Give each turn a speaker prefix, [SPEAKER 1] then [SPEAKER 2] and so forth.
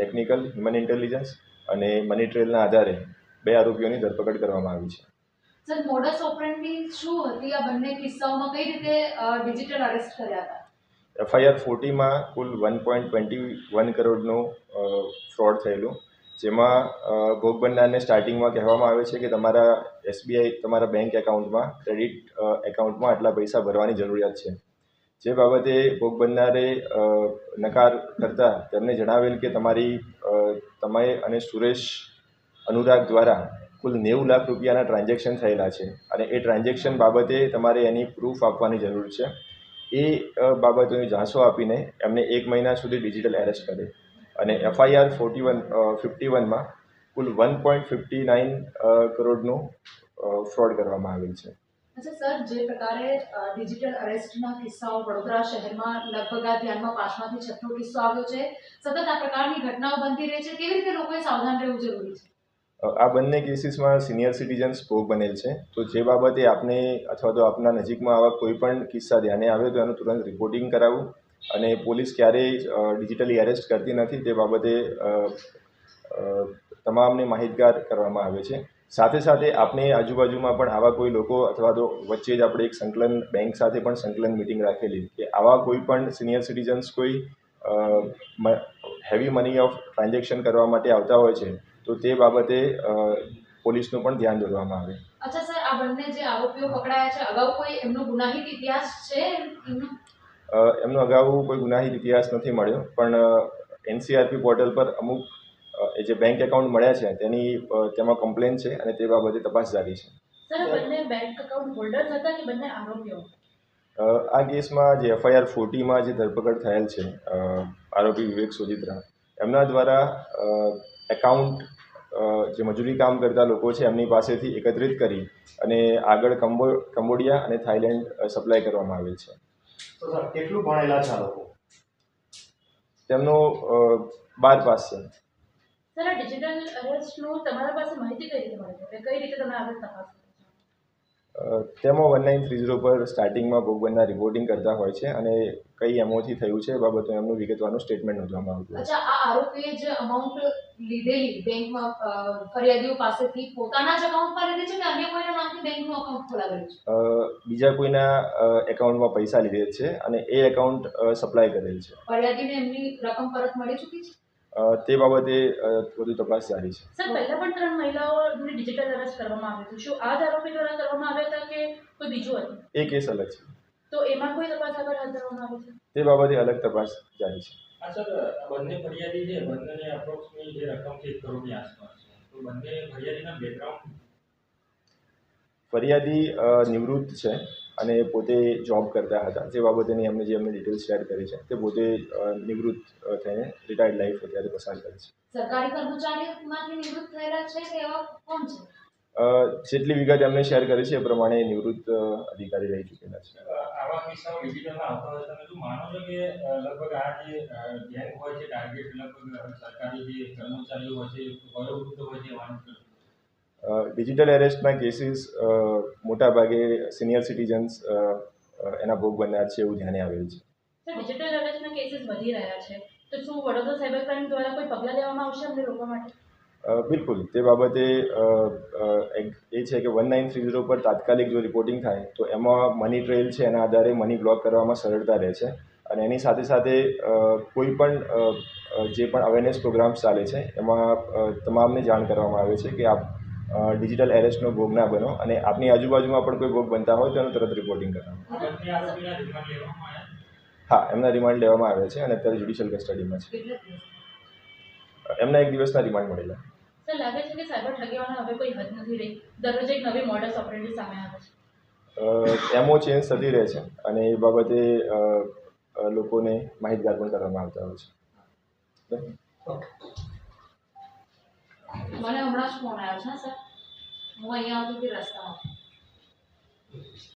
[SPEAKER 1] Technical human intelligence અને money ટ્રેલના આધારે બે આરોપીઓની ધરપકડ કરવામાં આવી છે.
[SPEAKER 2] સર મોડસ ઓપરેન્ડી શું હતી? આ બંને કિસ્સાઓમાં કઈ રીતે ડિજિટલ અરેસ્ટ કર્યા હતા?
[SPEAKER 1] એફઆઈઆર ફોર્ટીમાં કુલ વન પોઈન્ટ ટ્વેન્ટી વન કરોડનું ફ્રોડ થયેલું જેમાં ભોગ બનનારને સ્ટાર્ટિંગમાં કહેવામાં આવે છે કે તમારા એસબીઆઈ તમારા બેંક એકાઉન્ટમાં ક્રેડિટ એકાઉન્ટમાં આટલા પૈસા ભરવાની જરૂરિયાત છે. જે બાબતે ભોગ બનનારે નકાર કરતા તેમને જણાવેલ કે તમારી તમે અને સુરેશ અનુરાગ દ્વારા કુલ નેવું લાખ રૂપિયાના ટ્રાન્ઝેક્શન થયેલા છે અને એ ટ્રાન્ઝેક્શન બાબતે તમારે એની પ્રૂફ આપવાની જરૂર છે. એ બાબતોની ઝાંસો આપીને એમને એક મહિના સુધી ડિજિટલ એરેસ્ટ કરે અને એફઆઈઆર ફોર્ટી વન ફિફ્ટી વનમાં કુલ વન પોઈન્ટ ફિફ્ટી નાઇન કરોડનું ફ્રોડ કરવામાં આવેલ છે.
[SPEAKER 2] અચ્છા, સર, જે પ્રકારે ડિજિટલ અરેસ્ટના કિસ્સાઓ વડોદરા શહેરમાં લગભગ આ ધ્યાનમાં પાંચમાંથી છઠ્ઠો કિસ્સો આવ્યો છે. સતત આ પ્રકારની ઘટનાઓ બનતી રહે છે. કેવી રીતે લોકોએ સાવધાન રહેવું જરૂરી છે?
[SPEAKER 1] આ બંને કેસીસમાં સિનિયર સિટીઝન્સ ભોગ બનેલ છે. તો જે બાબતે આપને અથવા તો આપના નજીકમાં આવા કોઈ પણ કિસ્સા ધ્યાને આવે તો એનું તુરંત રિપોર્ટિંગ કરાવવું અને પોલીસ ક્યારેય ડિજિટલી એરેસ્ટ કરતી નથી. તે બાબતે તમામને માહિતગાર કરવામાં આવે છે. સાથે સાથે આપણે આજુબાજુમાં પણ આવા કોઈ લોકો અથવા તો વચ્ચે જ આપણે એક સંકલન બેંક સાથે પણ સંકલન મિટિંગ રાખેલી કે આવા કોઈ પણ સિનિયર સિટીઝન્સ કોઈ હેવી મની ઓફ ટ્રાન્ઝેક્શન કરવા માટે આવતા હોય છે તો તે બાબતે પોલીસનું પણ ધ્યાન દોરવામાં આવે.
[SPEAKER 2] અચ્છા સર આ બંને જે આરોપીઓ પકડાયા છે અગાઉ કોઈ એમનો ગુનાહિત ઇતિહાસ છે એમનો?
[SPEAKER 1] અગાઉ કોઈ ગુનાહિત ઇતિહાસ નથી મળ્યો પણ એનસીઆરપી પોર્ટલ પર અમુક એ જે બેંક એકાઉન્ટ મળ્યા છે તેની તેમાં કમ્પ્લેન છે અને તે બાબતે તપાસ જારી છે.
[SPEAKER 3] આ બંને બેંક એકાઉન્ટ હોલ્ડર્સ હતા કે બંને આરોપીઓ?
[SPEAKER 1] અ, આ કેસમાં જે એફઆઈઆર ફોર્ટીમાં જે ધરપકડ થયેલ છે આરોપી વિવેક સોજિત્રા એમના દ્વારા એકાઉન્ટ જે મજૂરી કામ કરતા લોકો છે એમની પાસેથી એકત્રિત કરી અને આગળ કંબો કંબોડિયા અને થાઈલેન્ડ સપ્લાય કરવામાં આવેલ છે.
[SPEAKER 4] તો સર કેટલું ભણેલા છે લોકો?
[SPEAKER 1] તેમનો બાર પાસ છે.
[SPEAKER 3] સર આ ડિજિટલ અરેસ્ટનું તમારા પાસે માહિતી કઈ રીતે મળે છે? કઈ રીતે તમે આગળ તપાસ કરો છો?
[SPEAKER 1] અ, તેમાં વન નાઇન થ્રી ઝીરો પર સ્ટાર્ટિંગમાં ભોગવનના રિપોર્ટિંગ કરતા હોય છે અને કઈ એમઓથી થયું છે એ બાબતે એમનું વિગતવાનું સ્ટેટમેન્ટ નોંધવામાં આવતું છે.
[SPEAKER 2] અચ્છા આ આરોપીએ જે અમાઉન્ટ લીધેલી બેંકમાં ફરિયાદીઓ પાસેથી પોતાના જ અકાઉન્ટમાં લીધી છે કે અન્ય કોઈના નામથી બેંકનું અકાઉન્ટ ખોલાવેલું છે?
[SPEAKER 1] બીજા કોઈના એકાઉન્ટમાં પૈસા લીધેલ છે અને એ એકાઉન્ટ સપ્લાય કરેલ છે.
[SPEAKER 2] ફરિયાદીને એમની રકમ પરત મળી ચૂકી છે?
[SPEAKER 1] તે બાબતે વધુ તપાસ જારી છે.
[SPEAKER 3] સર પહેલા પણ ત્રણ મહિલાઓને ડિજિટલ અરેસ્ટ કરવામાં આવ્યું હતું. શું આ જ આરોપી દ્વારા કરવામાં આવ્યા હતા કે કોઈ બીજો હતો?
[SPEAKER 1] એ કેસ અલગ છે.
[SPEAKER 3] તો એમાં કોઈ તપાસ આગળ હાથ ધરવામાં આવી છે?
[SPEAKER 1] તે બાબતે અલગ તપાસ જારી છે.
[SPEAKER 5] હા સર બંને ફરિયાદી છે બંનેને અપ્રોક્સની જે રકમ છે 1 કરોડની આસપાસ છે. તો બંને ફરિયાદીના બેકગ્રાઉન્ડ
[SPEAKER 1] ફરિયાદી નિવૃત્ત છે. અને પોતે જોબ કરતા હતા. જે બાબતેની અમને જે અમને ડિટેલ્સ શેર કરી છે તે પોતે નિવૃત્ત થઈને રિટાયર્ડ લાઈફ અત્યારે પસાર કરે છે.
[SPEAKER 2] સરકારી કર્મચારીઓમાંથી નિવૃત્ત થયેલા છે કે એવા કોણ છે?
[SPEAKER 1] જેટલી વિગત એમને શેર કરી છે એ પ્રમાણે નિવૃત્ત અધિકારી રહી ચૂકેલા છે.
[SPEAKER 5] આવા કિસ્સાઓ ડિજિટલમાં આવતા હોય તમે શું માનો છો કે લગભગ આ જે ગેંગ હોય છે ટાર્ગેટ લગભગ સરકારી જે કર્મચારીઓ હોય છે વયોવૃદ્ધ હોય
[SPEAKER 1] ડિજિટલ એરેસ્ટના કેસીસ મોટાભાગે સિનિયર સિટીઝન્સ એના ભોગ બનનાર છે એવું ધ્યાને આવેલ છે.
[SPEAKER 3] ડિજિટલ અરેસ્ટના કેસીસ વધી રહ્યા છે. તો શું વડોદરા સાયબર ક્રાઇમ દ્વારા કોઈ પગલાં લેવામાં આવશે અમને રોકવા માટે?
[SPEAKER 1] બિલકુલ. તે બાબતે એ છે કે વન નાઇન થ્રી ઝીરો પર તાત્કાલિક જો રિપોર્ટિંગ થાય તો એમાં મની ટ્રેલ છે એના આધારે મની બ્લોક કરવામાં સરળતા રહે છે. અને એની સાથે સાથે કોઈ પણ જે પણ અવેરનેસ પ્રોગ્રામ્સ ચાલે છે એમાં તમામને જાણ કરવામાં આવે છે કે આપ ડિજિટલ એરેસ્ટનો ભોગ ના બનો અને આપની આજુબાજુમાં પણ કોઈ ભોગ બનતા હોય તો એનું તરત રિપોર્ટિંગ
[SPEAKER 5] આવ્યા
[SPEAKER 1] હા એમના રિમાન્ડ લેવામાં આવે છે અને અત્યારે જ્યુડિશિયલ કસ્ટડીમાં છે. એમના એક દિવસના રિમાન્ડ મળેલા.
[SPEAKER 3] સર લાગે છે કે સાયબર ઠગીઓનો હવે કોઈ હદ નથી રહી. દરરોજ એક નવી મોડસ ઓપરેન્ડી સામે આવે છે.
[SPEAKER 1] એમઓ ચેન્જ થતી રહે છે અને એ બાબતે લોકોને માહિતગાર પણ કરવામાં આવતા હોય છે.
[SPEAKER 2] મને હમણાં જ ફોન આવ્યો છે સર હું અહીંયા આવતી હતી રસ્તામાં.